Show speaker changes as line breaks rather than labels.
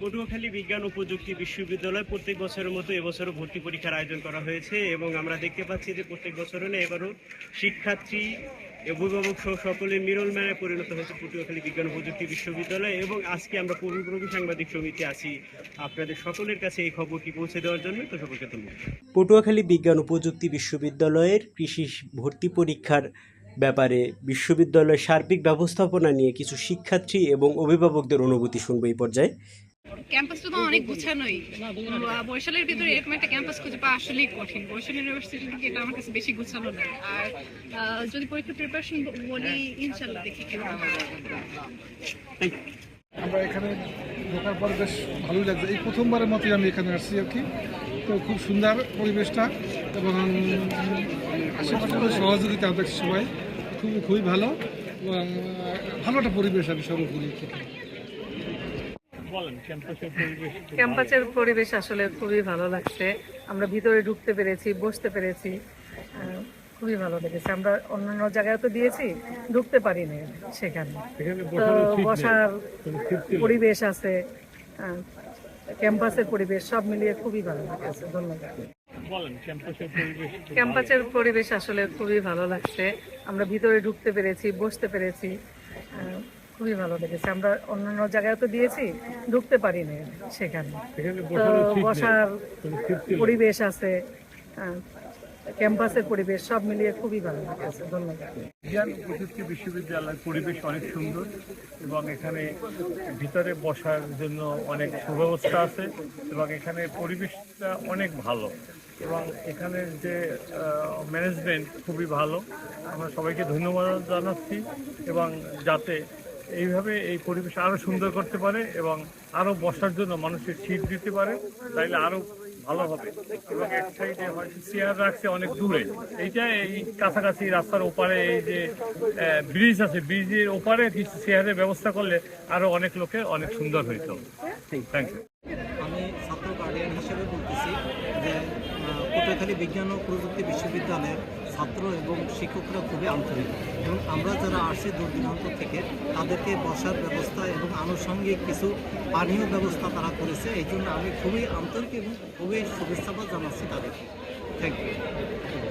পটুয়াখালী বিজ্ঞান ও প্রযুক্তি বিশ্ববিদ্যালয় প্রত্যেক বছরের মতো এবছরও ভর্তি পরীক্ষার আয়োজন করা হয়েছে এবং আমরা দেখতে পাচ্ছি যে প্রত্যেক বছরও না এবারও শিক্ষার্থী, অভিভাবক সহ সকলের মিরল মেলায় পরিণত হয়েছে পটুয়াখালী বিজ্ঞান ও প্রযুক্তি বিশ্ববিদ্যালয় এবং আজকে আমরা পূর্বপ্রবী সাংবাদিক সমিতি আছি। আপনাদের সকলের কাছে এই খবরটি পৌঁছে দেওয়ার জন্য তো সকলকে ধন্যবাদ। পটুয়াখালী বিজ্ঞান ও প্রযুক্তি বিশ্ববিদ্যালয়ের কৃষি ভর্তি পরীক্ষার ব্যাপারে বিশ্ববিদ্যালয়ের সার্বিক ব্যবস্থাপনা নিয়ে কিছু শিক্ষার্থী এবং অভিভাবকদের অনুভূতি শুনব এই পর্যায়ে।
ক্যাম্পাসটা তো অনেক গুছানোই। আহ, বরিশালের ভিতরে এরকম একটা ক্যাম্পাস খুঁজে পাওয়া আসলেই কঠিন। বরিশাল ইউনিভার্সিটি থেকে এটা আমার কাছে বেশি গুছানো লাগে আর যদি পরীক্ষার প্রিপারেশন বলি ইনশাল্লাহ দেখি কেমন।
আমরা এখানে ঢোকার পর বেশ ভালোই লাগছে। এই প্রথমবারের মতোই আমি এখানে আসছি আর কি। তো খুব সুন্দর পরিবেশটা এবং আশেপাশে সহযোগিতা দেখছি সবাই। খুবই খুবই ভালো এবং ভালো একটা পরিবেশ আমি সর্বোপরি।
ক্যাম্পাসের পরিবেশ আসলে খুবই ভালো লাগছে। আমরা ভিতরে ঢুকতে পেরেছি বসতে পেরেছি। খুবই ভালো লেগেছে। আমরা অন্যান্য জায়গায় তো দিয়েছি ঢুকতে পারিনি সেখানে। তো বসার পরিবেশ আছে। ক্যাম্পাসের পরিবেশ সব মিলিয়ে খুবই ভালো লাগছে। ধন্যবাদ। ক্যাম্পাসের পরিবেশ আসলে খুবই ভালো লাগছে। আমরা ভিতরে ঢুকতে পেরেছি বসতে পেরেছি। খুবই ভালো লেগেছে। আমরা অন্যান্য জায়গায় তো দিয়েছি ঢুকতে পারিনি সেখানে। বসার পরিবেশ আছে আহ, ক্যাম্পাসের পরিবেশ সব মিলিয়ে খুবই ভালো লাগছে ধন্যবাদ।
বিজ্ঞান প্রযুক্তি বিশ্ববিদ্যালয়ের পরিবেশ অনেক সুন্দর এবং এখানে ভিতরে বসার জন্য অনেক সুব্যবস্থা আছে এবং এখানে পরিবেশটা অনেক ভালো এবং এখানের যে ম্যানেজমেন্ট খুবই ভালো। আমরা সবাইকে ধন্যবাদ জানাচ্ছি এবং যাতে এইভাবে এই পরিবেশ আরও সুন্দর করতে পারে এবং আরও বসার জন্য মানুষের সিট দিতে পারে, তাইলে আরও ভালো হবে। এবং এক সাইডে হয়তো চেয়ার রাখছে অনেক দূরে। এইটা এই কাছাকাছি রাস্তার ওপারে এই যে ব্রিজ আছে, ব্রিজের ওপারে কিছু চেয়ারের ব্যবস্থা করলে আরও অনেক লোকে অনেক সুন্দর হইতো থ্যাংক ইউ
আমি ছাত্র গার্ডিয়ান হিসেবে বলতেছি যে পটুয়াখালী বিজ্ঞান ও প্রযুক্তি বিশ্ববিদ্যালয়ের ছাত্র এবং শিক্ষকরা খুবই আন্তরিক। এবং আমরা যারা আসছি দূর দূরান্ত থেকে, তাদেরকে বসার ব্যবস্থা এবং আনুষঙ্গিক কিছু পানীয় ব্যবস্থা তারা করেছে। এই জন্য আমি খুবই আন্তরিক এবং খুবই শুভেচ্ছাবাদ জানাচ্ছি তাদেরকে। Thank you